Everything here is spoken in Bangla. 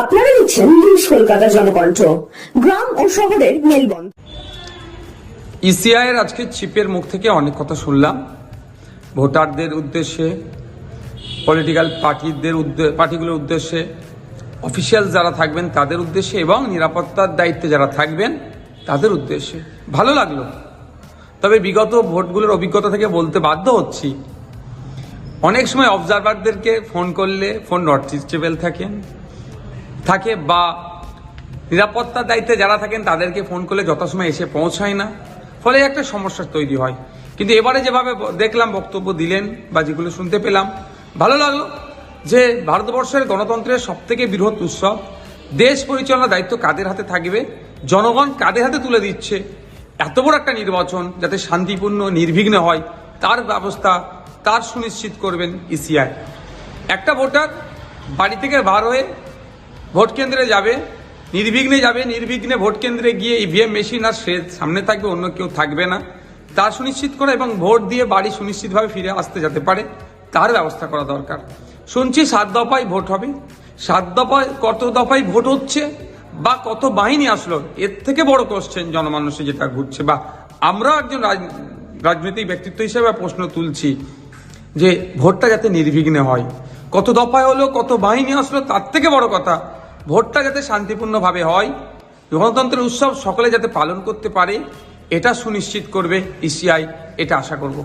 আপনারা দেখছেন নিউজ কলকাতা জনকণ্ঠ, গ্রাম ও শহরের মেলবন্ধ ইসিআইয়ের আজকে চিপের মুখ থেকে অনেক কথা শুনলাম। ভোটারদের উদ্দেশ্যে পলিটিক্যাল পার্টিদের পার্টিগুলোর উদ্দেশ্যে অফিসিয়াল যারা থাকবেন তাদের উদ্দেশ্যে এবং নিরাপত্তার দায়িত্বে যারা থাকবেন তাদের উদ্দেশ্যে। ভালো লাগল। তবে বিগত ভোটগুলোর অভিজ্ঞতা থেকে বলতে বাধ্য হচ্ছি। অনেক সময় অবজারভারদেরকে ফোন করলে ফোন নট রিচেবল থাকেন থাকে বা নিরাপত্তার দায়িত্বে যারা থাকেন তাদেরকে ফোন করলে যথাসময় এসে পৌঁছায় না। ফলে একটা সমস্যা তৈরি হয়। কিন্তু এবারে যেভাবে দেখলাম বক্তব্য দিলেন বা যেগুলো শুনতে পেলাম, ভালো লাগল। যে ভারতবর্ষের গণতন্ত্রের সব থেকে বৃহৎ উৎসব, দেশ পরিচালনার দায়িত্ব কাদের হাতে থাকবে, জনগণ কাদের হাতে তুলে দিচ্ছে, এত বড় একটা নির্বাচন যাতে শান্তিপূর্ণ, নির্বিঘ্ন হয়, তার ব্যবস্থা, তার সুনিশ্চিত করবেন ইসিআই একটা ভোটার বাড়ি থেকে বার হয়ে ভোট কেন্দ্রে যাবে, নির্বিঘ্নে যাবে, নির্বিঘ্নে ভোট কেন্দ্রে গিয়ে ইভিএম মেশিন আর সে সামনে থাকবে, অন্য কেউ থাকবে না। তা সুনিশ্চিত করা এবং ভোট দিয়ে বাড়ি সুনিশ্চিতভাবে ফিরে আসতে যেতে পারে, তার ব্যবস্থা করা দরকার। শুনছি সাত দফায় ভোট হবে। সাত দফায় কত দফায় ভোট হচ্ছে বা কত বাহিনী আসলো? এর থেকে বড় কোশ্চেন জনমানুষে যেটা ঘুরছে বা আমরা একজন রাজ- রাজনৈতিক ব্যক্তিত্ব হিসেবে প্রশ্ন তুলছি যে ভোটটা যাতে নির্বিঘ্নে হয়। কত দফায় হলো, কত বাহিনী আসলো, তার থেকে বড় কথা, ভোটটা যাতে শান্তিপূর্ণভাবে হয়, গণতন্ত্রের উৎসব সকলে যাতে পালন করতে পারে, এটা সুনিশ্চিত করবে ইসিআই এটা আশা করব।